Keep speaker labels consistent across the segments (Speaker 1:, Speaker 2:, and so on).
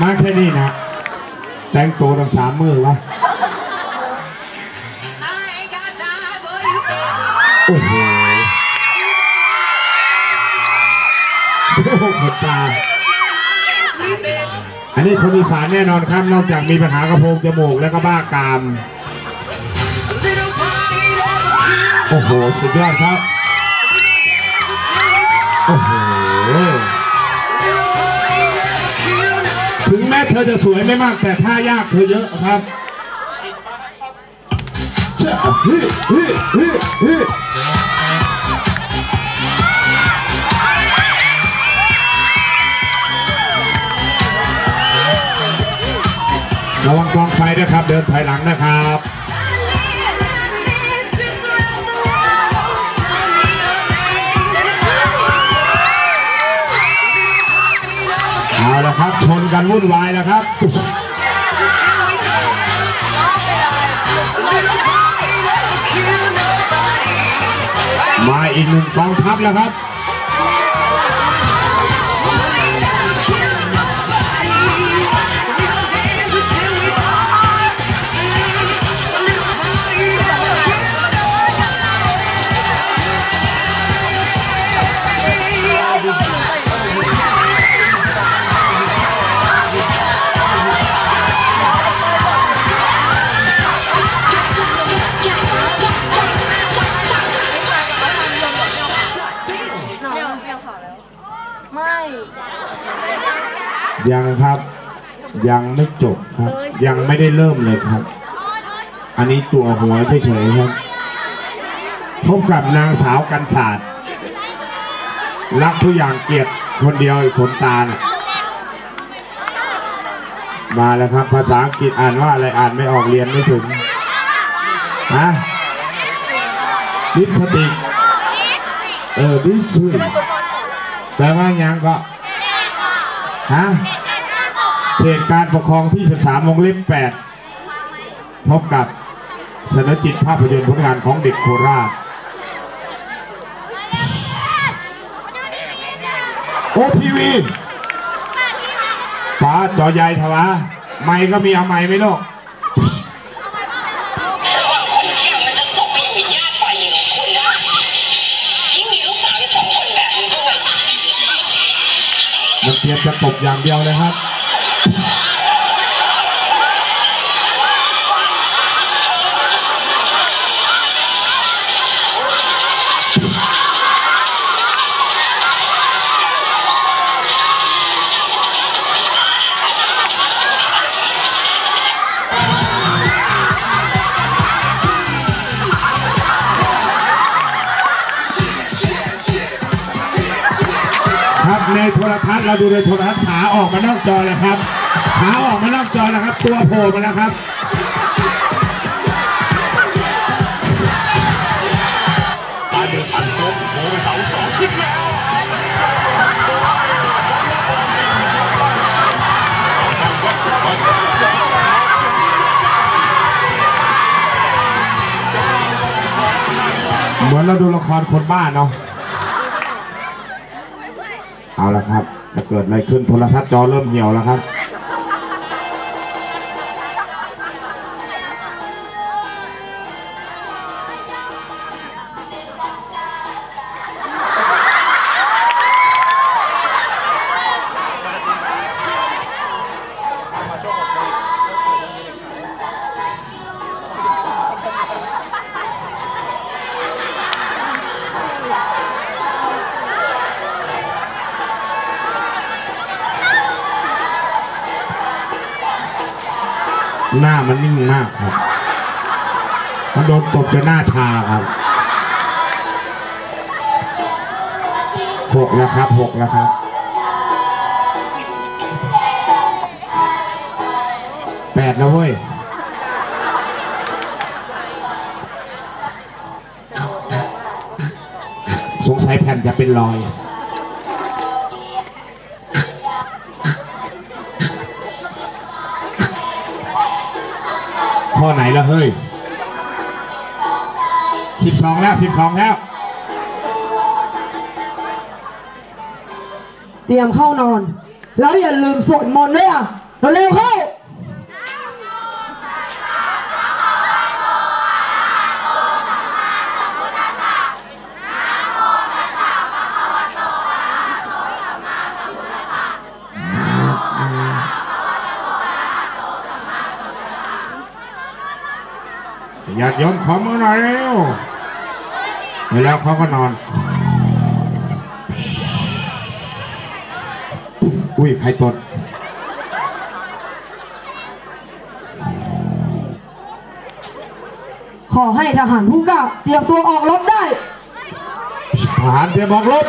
Speaker 1: มาแค่นี้นะแต่งตัวตั้งสามมือวะโอ้โหโอ้โหขนตา อันนี้คนอีสานแน่นอนครับ นอกจากมีปัญหากระโพงจมูกแล้วก็บ้ากาม โอ้โห สุดยอดครับ โอ้โห อจะสวยไม่มากแต่ท่ายากเธอเยอะครับฮ้ยเฮ้ยเฮ้ยเฮ้ยระวังกองไฟด้วยครับ เดินถอยหลังนะครับ เอาละครับ ชนกันวุ่นวายแล้วครับมาอีกหนึ่งกองทัพแล้วครับ ยังครับยังไม่จบครับ ยังไม่ได้เริ่มเลยครับ อันนี้ตัวหัวเฉยๆครับพบกับนางสาวกันศาสตร์รักทุกอย่างเกลียดคนเดียวไอ้ขนตาน่ะมาแล้วครับ ภาษาอังกฤษอ่านว่าอะไรอ่านไม่ออกเรียนไม่ถึงฮะลิปสติกเออดิสทรีแปลว่ายังก็ ฮะเขตการปกครองที่ 13วงเล็บ8พบกับสนจิตภาพยนตร์ผลงานของเด็กโคราชโอทีวีป้าจอใหญ่ทวะไม่ก็มีเอาไม่ไหมลูก รียมจะตบอย่างเดียวเลยครับ โทรทัศน์เราดูในโทรทัศน์ขาออกมานอกจอแล้วครับ ขาออกมานอกจอแล้วครับ ตัวโผล่มาแล้วครับ
Speaker 2: กาเดินทันโค้งโผล่เสาสองขึ้นแล้ว
Speaker 1: เหมือนเราดูละครคนบ้าเนาะ เอาละครับจะเกิดอะไรขึ้นโทรทัศน์จอเริ่มเหี่ยวแล้วครับ หน้ามันนิ่งมากครับ มันโดนตบจนหน้าชาครับหกแล้วครับหกแล้วครับแปดแล้วเว้ยสงสัยแผ่นจะเป็นรอย ข้อไหนละเฮ้ยสิบสองแล้วสิบสองแล้ว
Speaker 3: เตรียมเข้านอน แล้วอย่าลืมสวดมนต์ด้วยอะเร็วเข้า
Speaker 1: ญาติโยมขอมือหน่อยเร็วแล้วเขาก็นอน อุ้ย ใครตด
Speaker 3: ขอให้ทหารผู้กล้าเตรียมตัวออกรบได้
Speaker 1: ทหารเตรียมบอกรบ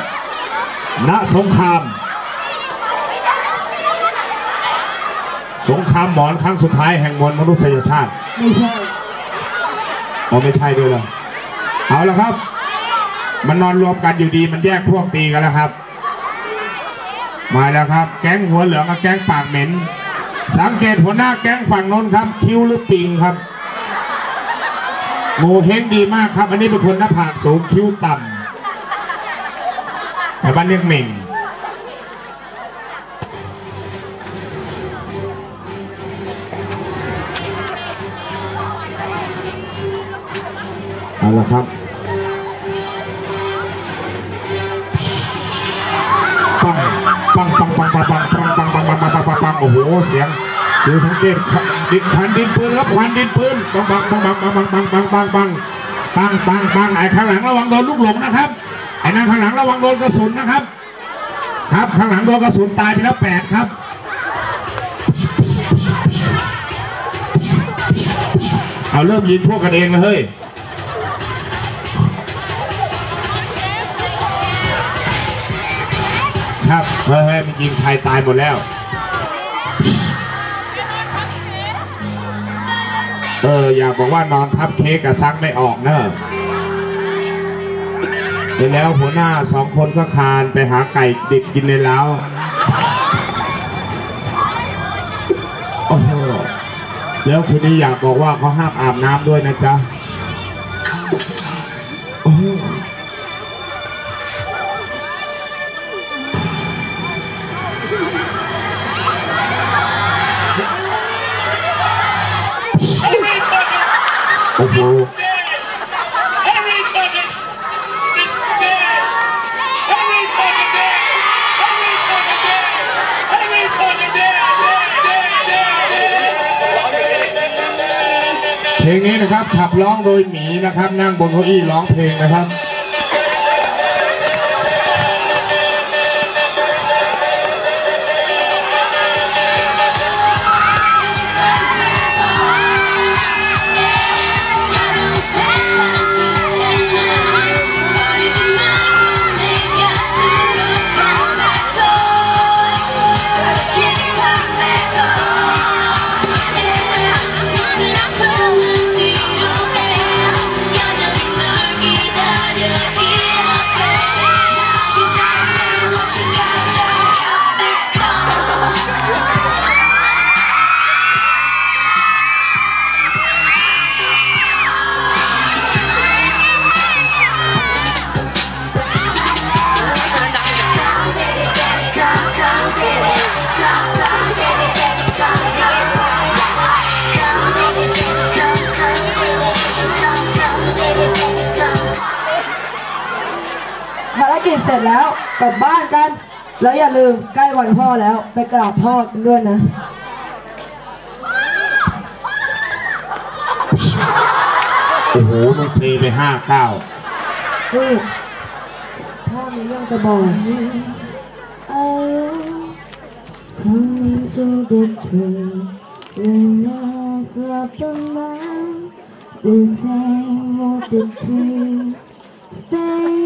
Speaker 1: ณสงคราม สงครามหมอนครั้งสุดท้ายแห่งมวลมนุษยชาติ
Speaker 3: ไม่ใช่
Speaker 1: อ๋อไม่ใช่ด้วยเหรอเอาละครับ มันนอนรวมกันอยู่ดีมันแยกพวกตีกันแล้วครับ มาแล้วครับ แก๊งหัวเหลืองกับแก๊งปากเหม็น สังเกตหัวหน้าแก๊งฝั่งโน้นครับ คิ้วหรือปิงครับโมเฮงดีมากครับ อันนี้เป็นคนหน้าผากสูงคิ้วต่ำแต่บ้านเรียกเหม่ง เอาละครับปังปังปังปังปังปังปังปังปังปังปังปังปังปังโอ้โหเสียงดูสังเกตดินควันดินปืนครับควันดินปืนปังปังปังปังปังปังปังปังปังปังปังปังปังไอ้ข้างหลังระวังโดนลูกหลงนะครับไอ้นั่นข้างหลังระวังโดนกระสุนนะครับ ครับข้างหลังโดนกระสุนตายไปแล้วแปดครับเอาเริ่มยิงพวกกันเองเลยเฮ้ย ครับเฮ้ยเฮ้ยมันยิงใครตายหมดแล้ว เอออยากบอกว่านอนทับเค้กกับซักไม่ออกเนอะเสร็จแล้วหัวหน้าสองคนก็คานไปหาไก่ดิบกินในเล้าโอ้โหแล้วคืนนี้อยากบอกว่าเขาห้ามอาบน้ำด้วยนะจ๊ะ
Speaker 4: dead, dead.
Speaker 1: เพลงนี้นะครับขับร้องโดยหมีนะครับ นั่งบนเก้าอี้ร้องเพลงนะครับ
Speaker 3: รกิจเสร็จแล้วกลับบ้านกัน แล้วอย่าลืมใกล้วันพ่อแล้วไปกราบพ่อกันด้วยนะ
Speaker 1: โอ้โหมันเซไปห้าเก้า
Speaker 3: ลูกพ่อมีเรื่องจะบอก
Speaker 5: Coming to the tree when I slept alone, the same old the tree. Staying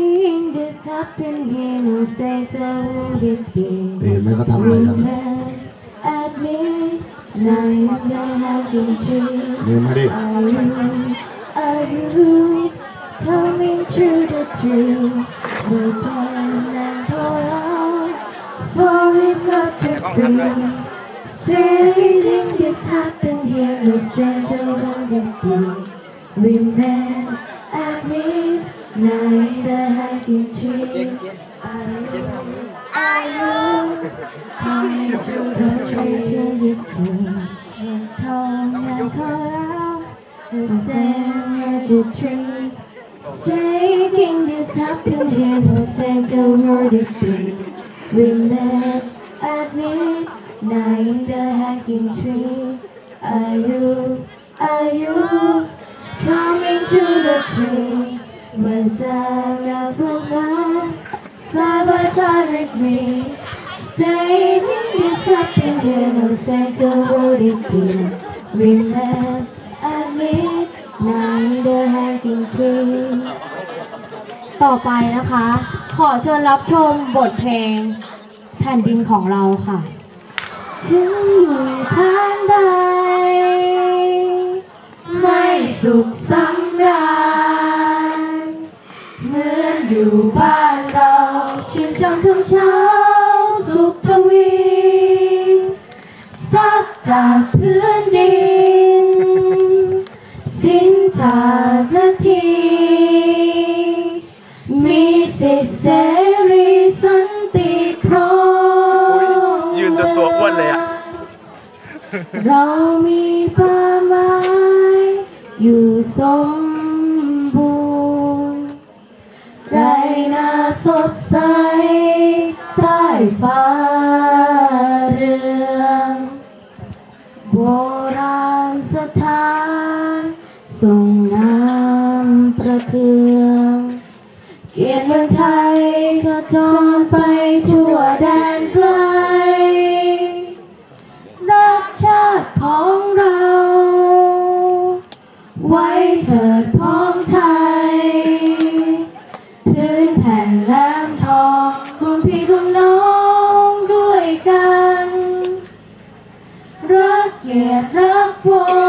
Speaker 5: this happened here, no state I would it be.
Speaker 1: เห็นไหมเขาทำอะไรกัน
Speaker 5: Women at me, now in the hacking tree.
Speaker 1: นี่มาดิ
Speaker 5: Are you, are you coming to the tree? The time and pour out, for it's not to free. Saying this happened here, no stranger will it be. We met admit neither hanging tree I know coming to the tree to Come and call out the same tree Striking this happened here the center word it be We met at midnight in the hanging tree Are you, are you coming to the tree? Was that else was not side by side with me? Straining this happened here the center word it be We met at midnight in the hanging tree ต่อไปนะคะ ขอเชิญรับชมบทเพลงแผ่นดินของเราค่ะ ถึงอยู่ทางใดไม่สุขสำราญ มู่บ้านเราชื่นชมคำเช้าสุขทวีซัดจากพื้นดิน สิ้นจากนาที มีสิทธิเสรีสันติพร้อม
Speaker 2: ยืนจนตัวอ้วนเลยอะ
Speaker 5: เรามีป่าไม้อยู่สม ดใสใต้ฟ้าเรืองโบราณสถานส่งน้ำประเทืองเกียรติเมืองไทยกระจรไปทั่วแดนไกลรักชาติของเราไว Whoa.